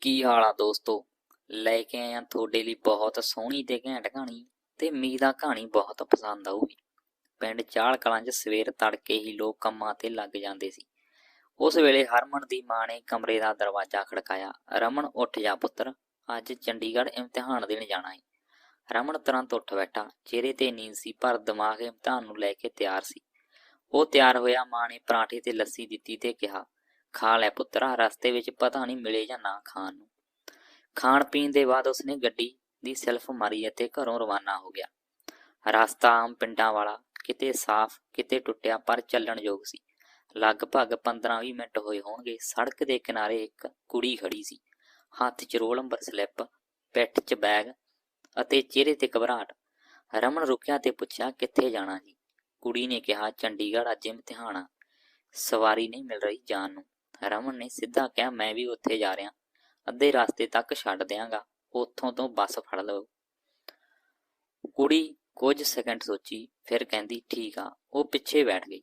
ਕੀ ਹਾਲ ਆ ਦੋਸਤੋ? ਲੈ ਕੇ ਆਇਆ ਤੁਹਾਡੇ ਲਈ ਬਹੁਤ ਸੋਹਣੀ ਤੇ ਘੈਂਟ ਕਹਾਣੀ ਤੇ ਉਮੀਦ ਆ ਕਹਾਣੀ ਬਹੁਤ ਪਸੰਦ ਆਊਗੀ। ਪਿੰਡ ਚਾਲ ਕਲਾਂ 'ਚ ਸਵੇਰ ਤੜਕੇ ਹੀ ਲੋਕ ਕੰਮਾਂ ਤੇ ਲੱਗ ਜਾਂਦੇ ਸੀ। ਉਸ ਵੇਲੇ ਹਰਮਨ ਦੀ ਮਾਂ ਨੇ ਕਮਰੇ ਦਾ ਦਰਵਾਜ਼ਾ ਖੜਕਾਇਆ। ਰਮਨ, ਉੱਠ ਜਾ ਪੁੱਤਰ, ਅੱਜ ਚੰਡੀਗੜ੍ਹ ਇਮਤਿਹਾਨ ਦੇਣ ਜਾਣਾ ਹੈ ਰਮਨ ਤੁਰੰਤ ਉੱਠ ਬੈਠਾ। ਚਿਹਰੇ ਤੇ ਨੀਂਦ ਸੀ, ਪਰ ਦਿਮਾਗ ਇਮਤਿਹਾਨ ਨੂੰ ਲੈ ਕੇ ਤਿਆਰ ਸੀ। ਉਹ ਤਿਆਰ ਹੋਇਆ, ਮਾਂ ਨੇ ਪਰਾਂਠੇ ਤੇ ਲੱਸੀ ਦਿੱਤੀ ਤੇ ਕਿਹਾ ਖਾ ਲੈ ਪੁੱਤਰਾ ਰਸਤੇ ਵਿੱਚ ਪਤਾ ਨਹੀਂ ਮਿਲੇ ਜਾਂ ਨਾ ਖਾਣ ਨੂੰ। ਖਾਣ ਪੀਣ ਦੇ ਬਾਅਦ ਉਸਨੇ ਗੱਡੀ ਦੀ ਸੈਲਫ ਮਾਰੀ ਅਤੇ ਘਰੋਂ ਰਵਾਨਾ ਹੋ ਗਿਆ। ਰਸਤਾ ਆਮ ਪਿੰਡਾਂ ਵਾਲਾ, ਕਿਤੇ ਸਾਫ਼, ਕਿਤੇ ਟੁੱਟਿਆ, ਪਰ ਚੱਲਣ ਯੋਗ ਸੀ। ਲਗਭਗ 15-20 ਮਿੰਟ ਹੋਏ ਹੋਣਗੇ, ਸੜਕ ਦੇ ਕਿਨਾਰੇ ਇੱਕ ਕੁੜੀ ਖੜੀ ਸੀ। ਹੱਥ 'ਚ ਰੋਲ ਨੰਬਰ ਸਲਿੱਪ, ਪਿੱਠ 'ਚ ਬੈਗ ਅਤੇ ਚਿਹਰੇ ਤੇ ਘਬਰਾਹਟ। ਰਮਨ ਰੁਕਿਆ ਤੇ ਪੁੱਛਿਆ, ਕਿੱਥੇ ਜਾਣਾ ਜੀ? ਕੁੜੀ ਨੇ ਕਿਹਾ, ਚੰਡੀਗੜ੍ਹ ਅੱਜ ਇਮਤਿਹਾਨ ਆ। ਸਵਾਰੀ ਨਹੀਂ ਮਿਲ ਰਹੀ ਜਾਣ ਨੂੰ। ਰਮਨ ਨੇ ਸਿੱਧਾ ਕਿਹਾ, ਮੈਂ ਵੀ ਉੱਥੇ ਜਾ ਰਿਹਾ। ਅੱਧੇ ਰਸਤੇ ਤੱਕ ਛੱਡ ਦਿਆਂਗਾ। ਉੱਥੋਂ ਤੋਂ ਬੱਸ ਫੜ ਲਓ। ਕੁੜੀ ਕੁਝ ਸੈਕਿੰਡ ਸੋਚੀ, ਫਿਰ ਕਹਿੰਦੀ, ਠੀਕ ਆ। ਉਹ ਪਿੱਛੇ ਬੈਠ ਗਈ।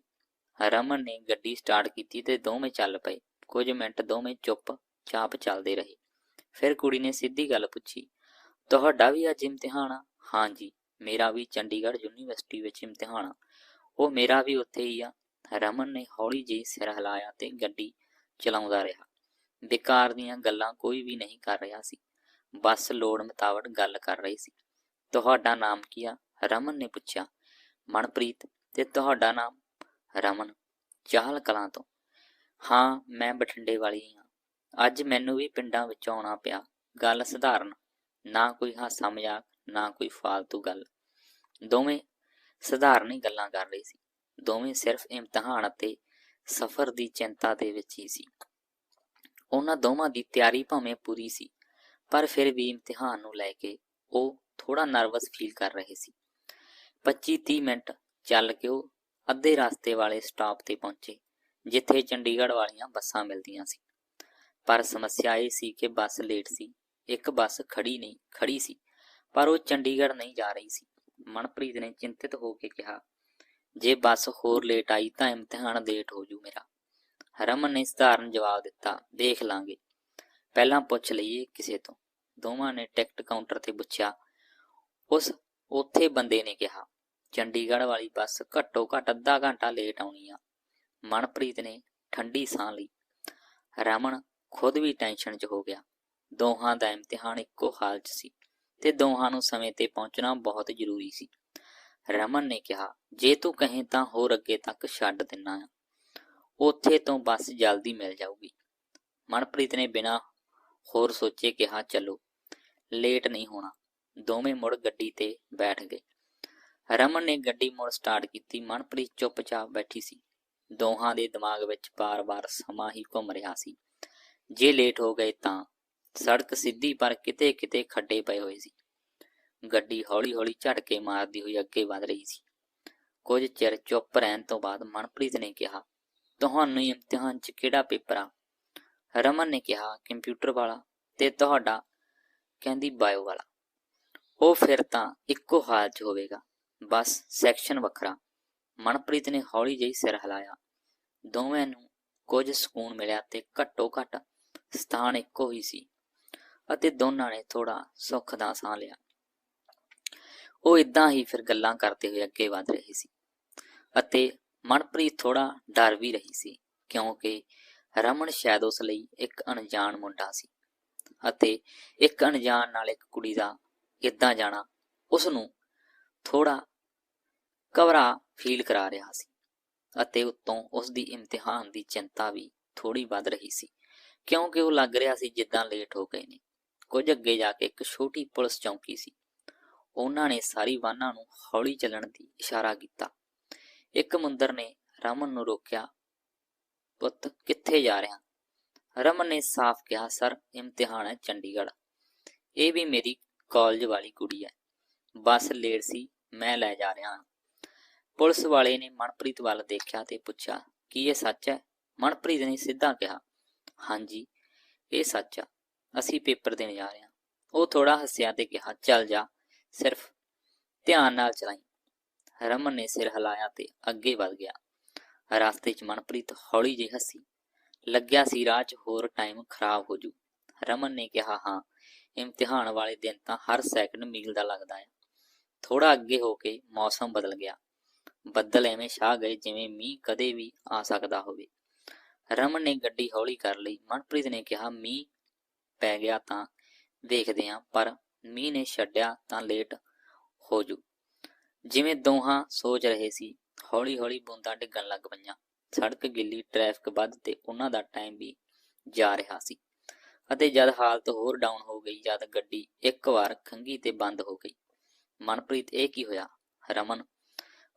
ਰਮਨ ਨੇ ਗੱਡੀ ਸਟਾਰਟ ਕੀਤੀ ਤੇ ਦੋਵੇਂ ਚੱਲ ਪਏ। ਕੁਝ ਮਿੰਟ ਦੋਵੇਂ ਚੁੱਪ, ਚਾਪ ਚੱਲਦੇ ਰਹੇ। ਫਿਰ ਕੁੜੀ ਨੇ ਸਿੱਧੀ ਗੱਲ ਪੁੱਛੀ, ਤੁਹਾਡਾ ਵੀ ਅੱਜ ਇਮਤਿਹਾਨ ਆ? ਹਾਂਜੀ ਮੇਰਾ ਵੀ ਚੰਡੀਗੜ੍ਹ ਯੂਨੀਵਰਸਿਟੀ ਵਿੱਚ ਇਮਤਿਹਾਨ ਆ। ਉਹ ਮੇਰਾ ਵੀ ਉੱਥੇ ਹੀ ਆ। ਰਮਨ ਨੇ ਹੌਲੀ ਜਿਹੀ ਸਿਰ ਹਿਲਾਇਆ ਤੇ ਗੱਡੀ ਚਲਾਉਂਦਾ ਰਿਹਾ। ਬੇਕਾਰ ਦੀਆਂ ਗੱਲਾਂ ਕੋਈ ਵੀ ਨਹੀਂ ਕਰ ਰਿਹਾ ਸੀ। ਬਸ ਲੋੜ ਮੁਤਾਬਕ ਗੱਲ ਕਰ ਰਹੀ ਸੀ। ਤੁਹਾਡਾ ਨਾਮ ਕੀ ਆ? ਰਮਨ ਨੇ ਪੁੱਛਿਆ। ਮਨਪ੍ਰੀਤ ਤੇ ਤੁਹਾਡਾ ਨਾਮ ਰਮਨ, ਚਾਹਲ ਕਲਾਂ ਤੋਂ। ਹਾਂ, ਮੈਂ ਬਠਿੰਡੇ ਵਾਲੀ ਹਾਂ। ਅੱਜ ਮੈਨੂੰ ਵੀ ਪਿੰਡਾਂ ਵਿੱਚ ਆਉਣਾ ਪਿਆ। ਗੱਲ ਸਧਾਰਨ, ਨਾ ਕੋਈ ਹਾਸਾ ਮਜ਼ਾਕ, ਨਾ ਕੋਈ ਫਾਲਤੂ ਗੱਲ। ਦੋਵੇਂ ਸਧਾਰਨ ਹੀ ਗੱਲਾਂ ਕਰ ਰਹੀ ਸੀ। ਦੋਵੇਂ ਸਿਰਫ ਇਮਤਿਹਾਨ ਅਤੇ ਸਫ਼ਰ ਦੀ ਚਿੰਤਾ ਦੇ ਵਿੱਚ ਹੀ ਸੀ। ਉਹਨਾਂ ਦੋਵਾਂ ਦੀ ਤਿਆਰੀ ਭਾਵੇਂ ਪੂਰੀ ਸੀ, ਪਰ ਫਿਰ ਵੀ ਇਮਤਿਹਾਨ ਨੂੰ ਲੈ ਕੇ ਉਹ ਥੋੜਾ ਨਰਵਸ ਫੀਲ ਕਰ ਰਹੇ ਸੀ। 25-30 ਮਿੰਟ ਚੱਲ ਕੇ ਉਹ ਅੱਧੇ ਰਸਤੇ ਵਾਲੇ ਸਟਾਪ ਤੇ ਪਹੁੰਚੇ, ਜਿੱਥੇ ਚੰਡੀਗੜ੍ਹ ਵਾਲੀਆਂ ਬੱਸਾਂ ਮਿਲਦੀਆਂ ਸੀ। ਪਰ ਸਮੱਸਿਆ ਇਹ ਸੀ ਕਿ ਬੱਸ ਲੇਟ ਸੀ, ਇੱਕ ਬੱਸ ਖੜੀ ਨਹੀਂ ਖੜੀ ਸੀ, ਪਰ ਉਹ ਚੰਡੀਗੜ੍ਹ ਨਹੀਂ ਜਾ ਰਹੀ ਸੀ। ਮਨਪ੍ਰੀਤ ਨੇ ਚਿੰਤਿਤ ਹੋ ਕੇ ਕਿਹਾ ਜੇ ਬੱਸ ਹੋਰ ਲੇਟ ਆਈ ਤਾਂ ਇਮਤਿਹਾਨ ਲੇਟ ਹੋ ਜੂ ਮੇਰਾ। ਰਮਨ ਨੇ ਸਧਾਰਨ ਜਵਾਬ ਦਿੱਤਾ, ਦੇਖ ਲਾਂਗੇ। ਪਹਿਲਾਂ ਪੁੱਛ ਲਈਏ ਕਿਸੇ ਤੋਂ। ਦੋਵਾਂ ਨੇ ਟਿਕਟ ਕਾਊਂਟਰ ਤੇ ਪੁੱਛਿਆ, ਉਸ ਉੱਥੇ ਬੰਦੇ ਨੇ ਕਿਹਾ, ਚੰਡੀਗੜ੍ਹ ਵਾਲੀ ਬੱਸ ਘੱਟੋ ਘੱਟ ਅੱਧਾ ਘੰਟਾ ਲੇਟ ਆਉਣੀ ਆ। ਮਨਪ੍ਰੀਤ ਨੇ ਠੰਡੀ ਸਾਹ ਲਈ। ਰਮਨ ਖੁਦ ਵੀ ਟੈਨਸ਼ਨ 'ਚ ਹੋ ਗਿਆ। ਦੋਹਾਂ ਦਾ ਇਮਤਿਹਾਨ ਇੱਕੋ ਹਾਲ 'ਚ ਸੀ ਤੇ ਦੋਹਾਂ ਨੂੰ ਸਮੇਂ ਤੇ ਪਹੁੰਚਣਾ ਬਹੁਤ ਜ਼ਰੂਰੀ ਸੀ। ਰਮਨ ਨੇ ਕਿਹਾ, ਜੇ ਤੂੰ ਕਹੇ ਤਾਂ ਹੋਰ ਅੱਗੇ ਤੱਕ ਛੱਡ ਦਿੰਨਾ ਆ। ਉੱਥੇ ਤੋਂ ਬੱਸ ਜਲਦੀ ਮਿਲ ਜਾਊਗੀ। ਮਨਪ੍ਰੀਤ ਨੇ ਬਿਨਾਂ ਹੋਰ ਸੋਚੇ ਕਿਹਾ, ਚਲੋ, ਲੇਟ ਨਹੀਂ ਹੋਣਾ। ਦੋਵੇਂ ਮੁੜ ਗੱਡੀ ਤੇ ਬੈਠ ਗਏ। ਰਮਨ ਨੇ ਗੱਡੀ ਮੁੜ ਸਟਾਰਟ ਕੀਤੀ। ਮਨਪ੍ਰੀਤ ਚੁੱਪਚਾਪ ਬੈਠੀ ਸੀ। ਦੋਹਾਂ ਦੇ ਦਿਮਾਗ ਵਿੱਚ ਬਾਰ-ਬਾਰ ਸਮਾਂ ਹੀ ਘੁੰਮ ਰਿਹਾ ਸੀ। ਜੇ ਲੇਟ ਹੋ ਗਏ ਤਾਂ ਸੜਕ ਸਿੱਧੀ ਪਰ ਕਿਤੇ-ਕਿਤੇ ਖੱਡੇ ਪਏ ਹੋਏ ਸੀ। ਗੱਡੀ ਹੌਲੀ-ਹੌਲੀ ਝਟਕੇ ਮਾਰਦੀ ਹੋਈ ਅੱਗੇ ਵਧ ਰਹੀ ਸੀ। ਕੁਝ ਚਿਰ ਚੁੱਪ ਰਹਿਣ ਤੋਂ ਬਾਅਦ ਮਨਪ੍ਰੀਤ ਨੇ ਕਿਹਾ, ਤੁਹਾਨੂੰ ਇਮਤਿਹਾਨ 'ਚ ਕਿਹੜਾ ਪੇਪਰ ਆ? ਰਮਨ ਨੇ ਕਿਹਾ, ਕੰਪਿਊਟਰ ਵਾਲਾ ਤੇ ਤੁਹਾਡਾ, ਕਹਿੰਦੀ, ਬਾਇਓ ਵਾਲਾ। ਉਹ ਫਿਰ ਤਾਂ ਇੱਕੋ ਹਾਲ 'ਚ ਹੋਵੇਗਾ। ਬਸ ਸੈਕਸ਼ਨ ਵੱਖਰਾ। ਮਨਪ੍ਰੀਤ ਨੇ ਹੌਲੀ ਜਿਹੀ ਸਿਰ ਹਿਲਾਇਆ। ਦੋਵੇਂ ਨੂੰ ਕੁਝ ਸਕੂਨ ਮਿਲਿਆ ਤੇ ਘੱਟੋ ਘੱਟ ਸਥਾਨ ਇੱਕੋ ਹੀ ਸੀ ਅਤੇ ਦੋਨਾਂ ਨੇ ਥੋੜਾ ਸੁੱਖ ਦਾ ਸਾਹ ਲਿਆ। ਉਹ ਇਦਾਂ ਹੀ ਫਿਰ ਗੱਲਾਂ ਕਰਦੇ ਹੋਏ ਅੱਗੇ ਵਧ ਰਹੇ ਸੀ ਅਤੇ ਮਨਪ੍ਰੀਤ ਥੋੜਾ ਡਰ ਵੀ ਰਹੀ ਸੀ, ਕਿਉਂਕਿ ਰਮਨ ਸ਼ਾਇਦ ਉਸ ਲਈ ਇੱਕ ਅਣਜਾਣ ਮੁੰਡਾ ਸੀ ਅਤੇ ਇੱਕ ਅਣਜਾਣ ਨਾਲ ਇੱਕ ਕੁੜੀ ਦਾ ਇਦਾਂ ਜਾਣਾ ਉਸ ਨੂੰ ਥੋੜਾ ਘਬਰਾ ਫੀਲ ਕਰਾ ਰਿਹਾ ਸੀ ਅਤੇ ਉਤੋਂ ਉਸ ਦੀ ਇਮਤਿਹਾਨ ਦੀ ਚਿੰਤਾ ਵੀ ਥੋੜੀ ਵੱਧ ਰਹੀ ਸੀ, ਕਿਉਂਕਿ ਉਹ ਲੱਗ ਰਿਹਾ ਸੀ ਜਿੱਦਾਂ ਲੇਟ ਹੋ ਗਏ ਨੇ। ਕੁਝ ਅੱਗੇ ਜਾ ਕੇ ਇੱਕ ਛੋਟੀ ਪੁਲਿਸ ਚੌਂਕੀ ਸੀ ਉਹਨਾਂ ਨੇ ਸਾਰੀ ਵਾਹਨਾਂ ਨੂੰ ਹੌਲੀ ਚੱਲਣ ਦੀ ਇਸ਼ਾਰਾ ਕੀਤਾ। ਇੱਕ ਮੁੰਦਰ ਨੇ ਰਮਨ ਨੂੰ ਰੋਕਿਆ, ਪੁੱਤ, ਕਿੱਥੇ ਜਾ ਰਿਹਾ? ਰਮਨ ਨੇ ਸਾਫ਼ ਕਿਹਾ, ਸਰ, ਇਮਤਿਹਾਨ ਹੈ ਚੰਡੀਗੜ੍ਹ। ਇਹ ਵੀ ਮੇਰੀ ਕਾਲਜ ਵਾਲੀ ਕੁੜੀ ਹੈ। ਬੱਸ ਲੇਟ ਸੀ, ਮੈਂ ਲੈ ਜਾ ਰਿਹਾ ਹਾਂ। ਪੁਲਿਸ ਵਾਲੇ ਨੇ ਮਨਪ੍ਰੀਤ ਵੱਲ ਦੇਖਿਆ ਤੇ ਪੁੱਛਿਆ, ਕੀ ਇਹ ਸੱਚ ਹੈ? ਮਨਪ੍ਰੀਤ ਨੇ ਸਿੱਧਾ ਕਿਹਾ, ਹਾਂਜੀ, ਇਹ ਸੱਚ ਆ। ਅਸੀਂ ਪੇਪਰ ਦੇਣ ਜਾ ਰਹੇ ਹਾਂ। ਉਹ ਥੋੜਾ ਹੱਸਿਆ ਤੇ ਕਿਹਾ, ਚੱਲ ਜਾ। ਸਿਰਫ ਧਿਆਨ ਨਾਲ ਚਲਾਈ। ਰਮਨ ਨੇ ਸਿਰ ਹਿਲਾਇਆ ਤੇ ਅੱਗੇ ਵਧ ਗਿਆ। ਰਸਤੇ 'ਚ ਮਨਪ੍ਰੀਤ ਹੌਲੀ ਜਿਹੀ ਹੱਸੀ। ਲੱਗਿਆ ਸੀ ਰਾਹ 'ਚ ਹੋਰ ਟਾਈਮ ਖਰਾਬ ਹੋ ਜੂ। ਰਮਨ ਨੇ ਕਿਹਾ, ਹਾਂ, ਇਮਤਿਹਾਨ ਵਾਲੇ ਦਿਨ ਤਾਂ ਹਰ ਸੈਕਿੰਡ ਮੀਲ ਦਾ ਲੱਗਦਾ ਹੈ ਥੋੜਾ ਅੱਗੇ ਹੋ ਕੇ ਮੌਸਮ ਬਦਲ ਗਿਆ। ਬੱਦਲ ਐਵੇਂ ਛਾ ਗਏ ਜਿਵੇਂ ਮੀਂਹ ਕਦੇ ਵੀ ਆ ਸਕਦਾ ਹੋਵੇ। ਰਮਨ ਨੇ ਗੱਡੀ ਹੌਲੀ ਕਰ ਲਈ। ਮਨਪ੍ਰੀਤ ਨੇ ਕਿਹਾ, ਮੀਂਹ ਪੈ ਗਿਆ ਤਾਂ ਵੇਖਦੇ ਆਂ, ਪਰ ਮੀਂਹ ਨੇ ਛੱਡਿਆ ਤਾਂ ਲੇਟ ਹੋ ਜੂ। ਜਿਵੇਂ ਦੋਹਾਂ ਸੋਚ ਰਹੇ ਸੀ ਹੌਲੀ ਹੌਲੀ ਬੂੰਦਾਂ ਡਿੱਗਣ ਲੱਗ ਪਈਆਂ। ਸੜਕ ਗਿੱਲੀ ਟ੍ਰੈਫਿਕ ਵੱਧ ਤੇ ਉਹਨਾਂ ਦਾ ਟਾਈਮ ਵੀ ਜਾ ਰਿਹਾ ਸੀ। ਅਤੇ ਜਦ ਹਾਲਤ ਹੋਰ ਡਾਊਨ ਹੋ ਗਈ, ਜਦ ਗੱਡੀ ਇੱਕ ਵਾਰ ਖੰਗੀ ਤੇ ਬੰਦ ਹੋ ਗਈ, ਮਨਪ੍ਰੀਤ ਇਹ ਕੀ ਹੋਇਆ? ਰਮਨ,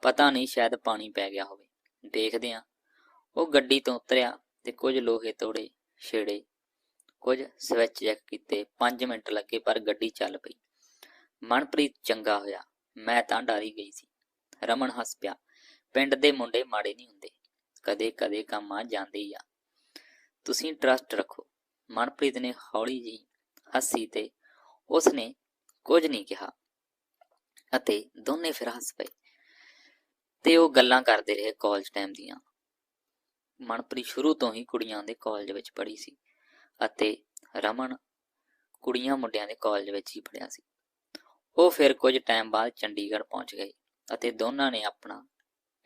ਪਤਾ ਨਹੀਂ, ਸ਼ਾਇਦ ਪਾਣੀ ਪੈ ਗਿਆ ਹੋਵੇ। ਦੇਖਦੇ ਆਂ ਉਹ ਗੱਡੀ ਤੋਂ ਉਤਰਿਆ ਤੇ ਕੁਝ ਲੋਹੇ ਤੋੜੇ ਛੇੜੇ ਕੁਝ ਸਵਿਚ ਚੈੱਕ ਕੀਤੇ 5 ਮਿੰਟ ਲੱਗੇ ਪਰ ਗੱਡੀ ਚੱਲ ਪਈ। ਮਨਪ੍ਰੀਤ ਚੰਗਾ ਹੋਇਆ, ਮੈਂ ਤਾਂ ਡਰੀ ਗਈ ਸੀ। ਰਮਨ ਹੱਸ ਪਿਆ। ਪਿੰਡ ਦੇ ਮੁੰਡੇ ਮਾੜੇ ਨਹੀਂ ਹੁੰਦੇ। ਕਦੇ ਕਦੇ ਕੰਮ ਆ ਜਾਂਦੇ ਹੀ ਆ। ਤੁਸੀਂ ਟਰਸਟ ਰੱਖੋ। ਮਨਪ੍ਰੀਤ ਨੇ ਹੌਲੀ ਜਿਹੀ ਹੱਸੀ ਤੇ ਉਸਨੇ ਕੁਝ ਨਹੀਂ ਕਿਹਾ ਅਤੇ ਦੋਨੇ ਫਿਰ ਹੱਸ ਪਏ ਤੇ ਉਹ ਗੱਲਾਂ ਕਰਦੇ ਰਹੇ ਕਾਲਜ ਟਾਈਮ ਦੀਆਂ। ਮਨਪ੍ਰੀਤ ਸ਼ੁਰੂ ਤੋਂ ਹੀ ਕੁੜੀਆਂ ਦੇ ਕਾਲਜ ਵਿੱਚ ਪੜ੍ਹੀ ਸੀ। ਅਤੇ ਰਮਨ ਕੁੜੀਆਂ ਮੁੰਡਿਆਂ ਦੇ ਕਾਲਜ ਵਿੱਚ ਹੀ ਪੜ੍ਹਿਆ ਸੀ। ਉਹ ਫਿਰ ਕੁਝ ਟਾਈਮ ਬਾਅਦ ਚੰਡੀਗੜ੍ਹ ਪਹੁੰਚ ਗਏ ਅਤੇ ਦੋਨਾਂ ਨੇ ਆਪਣਾ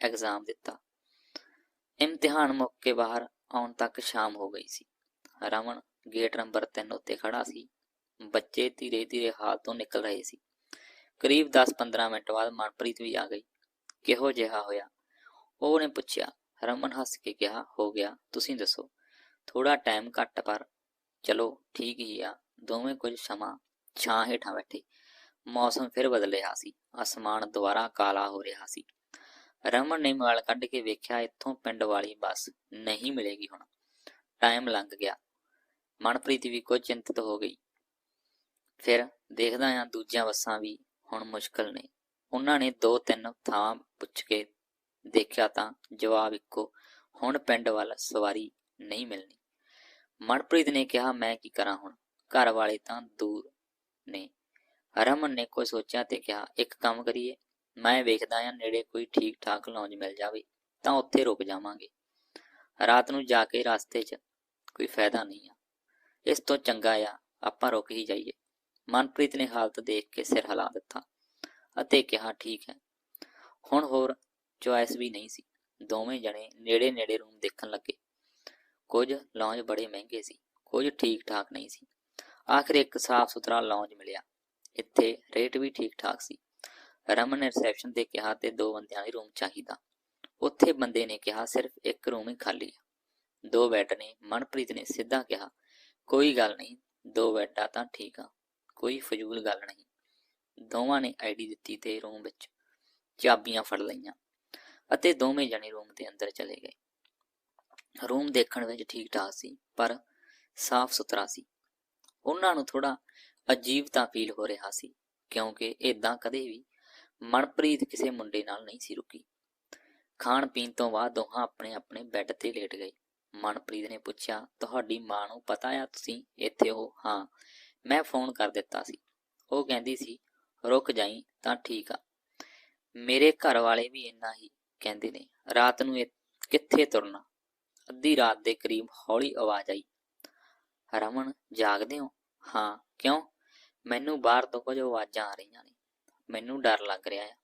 ਐਗਜ਼ਾਮ ਦਿੱਤਾ। ਇਮਤਿਹਾਨ ਮੁੱਕ ਕੇ ਬਾਹਰ ਆਉਣ ਤੱਕ ਸ਼ਾਮ ਹੋ ਗਈ ਸੀ। ਰਮਨ ਗੇਟ ਨੰਬਰ 3 ਉੱਤੇ ਖੜਾ ਸੀ। ਬੱਚੇ ਧੀਰੇ ਧੀਰੇ ਹਾਲ ਤੋਂ ਨਿਕਲ ਰਹੇ ਸੀ। ਕਰੀਬ 10-15 ਮਿੰਟ ਬਾਅਦ ਮਨਪ੍ਰੀਤ ਵੀ ਆ ਗਈ। ਕਿਹੋ ਜਿਹਾ ਹੋਇਆ? ਉਹਨੇ ਪੁੱਛਿਆ, ਰਮਨ ਹੱਸ ਕੇ ਕਿਹਾ, ਹੋ ਗਿਆ, ਤੁਸੀਂ ਦੱਸੋ ਥੋੜਾ ਟਾਈਮ ਘੱਟ ਪਰ ਚਲੋ ਠੀਕ ਹੀ ਆ, ਦੋਵੇਂ ਕੁਝ ਸਮਾਂ ਛਾਂ ਹੇਠਾਂ ਬੈਠੇ। ਮੌਸਮ ਫਿਰ ਬਦਲ ਰਿਹਾ ਸੀ, ਅਸਮਾਨ ਦੁਬਾਰਾ ਕਾਲਾ ਹੋ ਰਿਹਾ ਸੀ। ਰਮਨ ਨੇ ਮਾਲ ਕੱਢ ਕੇ ਵੇਖਿਆ, ਇੱਥੋਂ ਪਿੰਡ ਵਾਲੀ ਬੱਸ ਨਹੀਂ ਮਿਲੇਗੀ ਹੁਣ। ਟਾਈਮ ਲੰਘ ਗਿਆ। ਮਨਪ੍ਰੀਤ ਵੀ ਕੁਝ ਚਿੰਤਤ ਹੋ ਗਈ। ਫਿਰ ਦੇਖਦਾ ਆ ਦੂਜੀਆਂ ਬੱਸਾਂ ਵੀ ਹੁਣ ਮੁਸ਼ਕਲ ਨੇ। ਉਹਨਾਂ ਨੇ ਦੋ ਤਿੰਨ ਥਾਂ ਪੁੱਛ ਕੇ ਦੇਖਿਆ ਤਾਂ ਜਵਾਬ ਇੱਕੋ, ਹੁਣ ਪਿੰਡ ਵੱਲ ਸਵਾਰੀ ਨਹੀਂ ਮਿਲਣੀ। ਮਨਪ੍ਰੀਤ ਨੇ ਕਿਹਾ, ਮੈਂ ਕੀ ਕਰਾਂ ਹੁਣ? ਘਰ ਵਾਲੇ ਤਾਂ ਦੂਰ ਨੇ। ਰਮਨ ਨੇ ਕੋਈ ਸੋਚਿਆ ਤੇ ਕਿਹਾ, ਇੱਕ ਕੰਮ ਕਰੀਏ। ਮੈਂ ਵੇਖਦਾ ਆ ਨੇੜੇ ਕੋਈ ਠੀਕ ਠਾਕ ਲੌਂਜ ਮਿਲ ਜਾਵੇ, ਤਾਂ ਉੱਥੇ ਰੁਕ ਜਾਵਾਂਗੇ। ਰਾਤ ਨੂੰ ਜਾ ਕੇ ਰਸਤੇ 'ਚ ਕੋਈ ਫਾਇਦਾ ਨਹੀਂ ਆ। ਇਸ ਤੋਂ ਚੰਗਾ ਆ, ਆਪਾਂ ਰੁਕ ਹੀ ਜਾਈਏ। ਮਨਪ੍ਰੀਤ ਨੇ ਹਾਲਤ ਦੇਖ ਕੇ ਸਿਰ ਹਿਲਾ ਦਿੱਤਾ ਅਤੇ ਕਿਹਾ, ਠੀਕ ਹੈ। ਹੁਣ ਹੋਰ ਚੁਆਇਸ ਵੀ ਨਹੀਂ ਸੀ। ਦੋਵੇਂ ਜਣੇ ਨੇੜੇ ਨੇੜੇ ਰੂਮ ਦੇਖਣ ਲੱਗੇ। ਕੁਝ ਲੌਂਜ ਬੜੇ ਮਹਿੰਗੇ ਸੀ, ਕੁਝ ਠੀਕ ਠਾਕ ਨਹੀਂ ਸੀ। ਆਖਰ ਇੱਕ ਸਾਫ਼ ਸੁਥਰਾ ਲੌਂਜ ਮਿਲਿਆ। ਇੱਥੇ ਰੇਟ ਵੀ ਠੀਕ ਠਾਕ ਸੀ। ਰਮਨ ਨੇ ਰਿਸੈਪਸ਼ਨ ਤੇ ਕਿਹਾ, ਤੇ ਦੋ ਬੰਦਿਆਂ ਲਈ ਰੂਮ ਚਾਹੀਦਾ। ਉੱਥੇ ਬੰਦੇ ਨੇ ਕਿਹਾ, ਸਿਰਫ ਇੱਕ ਰੂਮ ਹੀ ਖਾਲੀ ਆ। ਦੋ ਬੈੱਡ ਨੇ, ਮਨਪ੍ਰੀਤ ਨੇ ਸਿੱਧਾ ਕਿਹਾ, ਕੋਈ ਗੱਲ ਨਹੀਂ, ਦੋ ਬੈੱਡਾਂ ਤਾਂ ਠੀਕ ਆ, ਕੋਈ ਫਜ਼ੂਲ ਗੱਲ ਨਹੀਂ। ਦੋਵਾਂ ਨੇ ਆਈਡੀ ਦਿੱਤੀ ਤੇ ਰੂਮ ਵਿੱਚ ਚਾਬੀਆਂ ਫੜ ਲਈਆਂ ਅਤੇ ਦੋਵੇਂ ਜਣੇ ਰੂਮ ਦੇ ਅੰਦਰ ਚਲੇ ਗਏ। ਰੂਮ ਦੇਖਣ ਵਿੱਚ ਠੀਕ ਠਾਕ ਸੀ, ਪਰ ਸਾਫ਼ ਸੁਥਰਾ ਸੀ। ਉਹਨਾਂ ਨੂੰ ਥੋੜਾ ਅਜੀਬ ਤਾਂ ਫੀਲ ਹੋ ਰਿਹਾ ਸੀ, ਕਿਉਂਕਿ ਇਦਾਂ ਕਦੇ ਵੀ ਮਨਪ੍ਰੀਤ ਕਿਸੇ ਮੁੰਡੇ ਨਾਲ ਨਹੀਂ ਸੀ ਰੁਕੀ। ਖਾਣ ਪੀਣ ਤੋਂ ਬਾਅਦ ਦੋਹਾਂ ਆਪਣੇ ਆਪਣੇ ਬੈੱਡ ਤੇ ਲੇਟ ਗਏ। ਮਨਪ੍ਰੀਤ ਨੇ ਪੁੱਛਿਆ, ਤੁਹਾਡੀ ਮਾਂ ਨੂੰ ਪਤਾ ਆ ਤੁਸੀਂ ਇੱਥੇ ਹੋ? ਹਾਂ, ਮੈਂ ਫੋਨ ਕਰ ਦਿੱਤਾ ਸੀ। ਉਹ ਕਹਿੰਦੀ ਸੀ, ਰੁਕ ਜਾਈ, ਤਾਂ ਠੀਕ ਆ। ਮੇਰੇ ਘਰ ਵਾਲੇ ਵੀ ਇੰਨਾ ਹੀ ਕਹਿੰਦੇ ਨੇ, ਰਾਤ ਨੂੰ ਇਹ ਕਿੱਥੇ ਤੁਰਨਾ? ਅੱਧੀ ਰਾਤ ਦੇ ਕਰੀਬ ਹੌਲੀ ਆਵਾਜ਼ ਆਈ। ਰਮਨ, ਜਾਗਦੇ ਹੋ? ਹਾਂ, ਕਿਉਂ? ਮੈਨੂੰ ਬਾਹਰ ਤੋਂ ਕੁਝ ਆਵਾਜ਼ਾਂ ਆ ਰਹੀਆਂ ਨੇ। ਮੈਨੂੰ ਡਰ ਲੱਗ ਰਿਹਾ ਹੈ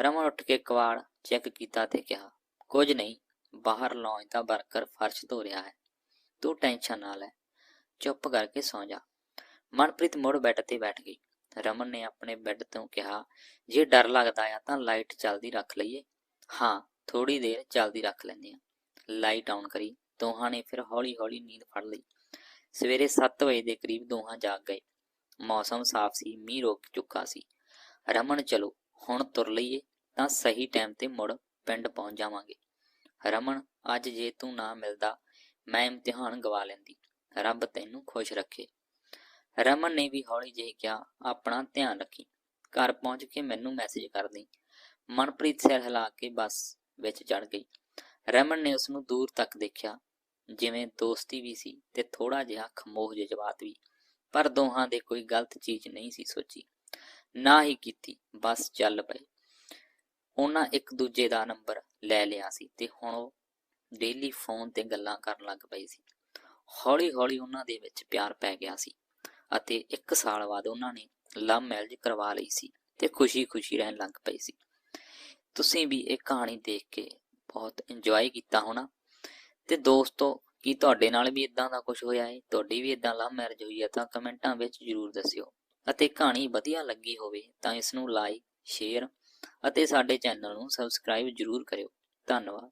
ਰਮਨ ਉੱਠ ਕੇ ਕਵਾੜ ਚੈੱਕ ਕੀਤਾ ਤੇ ਕਿਹਾ, ਕੁਝ ਨਹੀਂ, ਬਾਹਰ ਲੌਂਜ ਦਾ ਵਰਕਰ ਫਰਸ਼ ਧੋ ਰਿਹਾ ਹੈ। ਤੂੰ ਟੈਨਸ਼ਨ ਨਾ ਲੈ। ਚੁੱਪ ਕਰਕੇ ਸੌਂ ਜਾ। ਮਨਪ੍ਰੀਤ ਮੁੜ ਬੈੱਡ ਤੇ ਬੈਠ ਗਈ। ਰਮਨ ਨੇ ਆਪਣੇ ਬੈੱਡ ਤੋਂ ਕਿਹਾ, ਜੇ ਡਰ ਲੱਗਦਾ ਆ ਤਾਂ ਲਾਈਟ ਚੱਲਦੀ ਰੱਖ ਲਈਏ। ਹਾਂ ਥੋੜੀ ਦੇਰ ਚੱਲਦੀ ਰੱਖ ਲੈਂਦੇ ਆ। ਲਾਈਟ ਆਨ ਕਰੀ, ਦੋਹਾਂ ਨੇ ਫਿਰ ਹੌਲੀ-ਹੌਲੀ ਨੀਂਦ ਫੜ ਲਈ। ਸਵੇਰੇ 7 ਵਜੇ ਦੇ ਕਰੀਬ ਦੋਹਾਂ ਜਾਗ ਗਏ। ਮੌਸਮ ਸਾਫ਼ ਸੀ, ਮੀਂਹ ਰੁਕ ਚੁੱਕਾ ਸੀ। ਰਮਨ, ਚਲੋ, ਹੁਣ ਤੁਰ ਲਈਏ, ਤਾਂ ਸਹੀ ਟਾਈਮ ਤੇ ਮੁੜ ਪਿੰਡ ਪਹੁੰਚ ਜਾਵਾਂਗੇ। ਰਮਨ, ਅੱਜ ਜੇ ਤੂੰ ਨਾ ਮਿਲਦਾ, ਮੈਂ ਇਮਤਿਹਾਨ ਗਵਾ ਲੈਂਦੀ। ਰੱਬ ਤੈਨੂੰ ਖੁਸ਼ ਰੱਖੇ। ਰਮਨ ਨੇ ਵੀ ਹੌਲੀ ਜਿਹੀ ਕਿਹਾ, ਆਪਣਾ ਧਿਆਨ ਰੱਖੀ। ਘਰ ਪਹੁੰਚ ਕੇ ਮੈਨੂੰ ਮੈਸੇਜ ਕਰ ਦੇ। ਮਨਪ੍ਰੀਤ ਸਿਰ ਹਿਲਾ ਕੇ ਬੱਸ ਵਿੱਚ ਚੜ ਗਈ। ਰਮਨ ਨੇ ਉਸ ਨੂੰ ਦੂਰ ਤੱਕ ਦੇਖਿਆ, ਜਿਵੇਂ ਦੋਸਤੀ ਵੀ ਸੀ ਤੇ ਥੋੜਾ ਜਿਹਾ ਖਮੋਹ ਜਜ਼ਬਾਤ ਵੀ, ਪਰ ਦੋਹਾਂ ਦੇ ਕੋਈ ਗਲਤ ਚੀਜ਼ ਨਹੀਂ ਸੀ ਸੋਚੀ, ਨਾ ਹੀ ਕੀਤੀ, ਬਸ ਚੱਲ ਪਏ। ਉਹਨਾਂ ਇੱਕ ਦੂਜੇ ਦਾ ਨੰਬਰ ਲੈ ਲਿਆ ਸੀ ਤੇ ਹੁਣ ਉਹ ਡੇਲੀ ਫੋਨ ਤੇ ਗੱਲਾਂ ਕਰਨ ਲੱਗ ਪਏ ਸੀ। ਹੌਲੀ-ਹੌਲੀ ਉਹਨਾਂ ਦੇ ਵਿੱਚ ਪਿਆਰ ਪੈ ਗਿਆ ਸੀ ਅਤੇ 1 ਸਾਲ ਬਾਅਦ ਉਹਨਾਂ ਨੇ ਲਵ ਮੈਰਿਜ ਕਰਵਾ ਲਈ ਸੀ ਤੇ ਖੁਸ਼ੀ-ਖੁਸ਼ੀ ਰਹਿਣ ਲੱਗ ਪਏ ਸੀ। ਤੁਸੀਂ ਵੀ ਇਹ ਕਹਾਣੀ ਦੇਖ ਕੇ ਬਹੁਤ ਇੰਜੋਏ ਕੀਤਾ ਹੋਣਾ। ਤੇ ਦੋਸਤੋ, ਕੀ ਤੁਹਾਡੇ ਨਾਲ ਵੀ ਇਦਾਂ ਦਾ ਕੁਝ ਹੋਇਆ ਹੈ ਤੁਹਾਡੀ ਵੀ ਇਦਾਂ ਲਵ ਮੈਰਿਜ ਹੋਈ ਹੈ ਤਾਂ ਕਮੈਂਟਾਂ ਵਿੱਚ ਜਰੂਰ ਦੱਸਿਓ। ਅਤੇ ਕਹਾਣੀ ਵਧੀਆ ਲੱਗੀ ਹੋਵੇ ਤਾਂ ਇਸ ਨੂੰ ਲਾਈਕ ਸ਼ੇਅਰ ਅਤੇ ਸਾਡੇ ਚੈਨਲ ਨੂੰ ਸਬਸਕ੍ਰਾਈਬ ਜਰੂਰ ਕਰਿਓ। ਧੰਨਵਾਦ।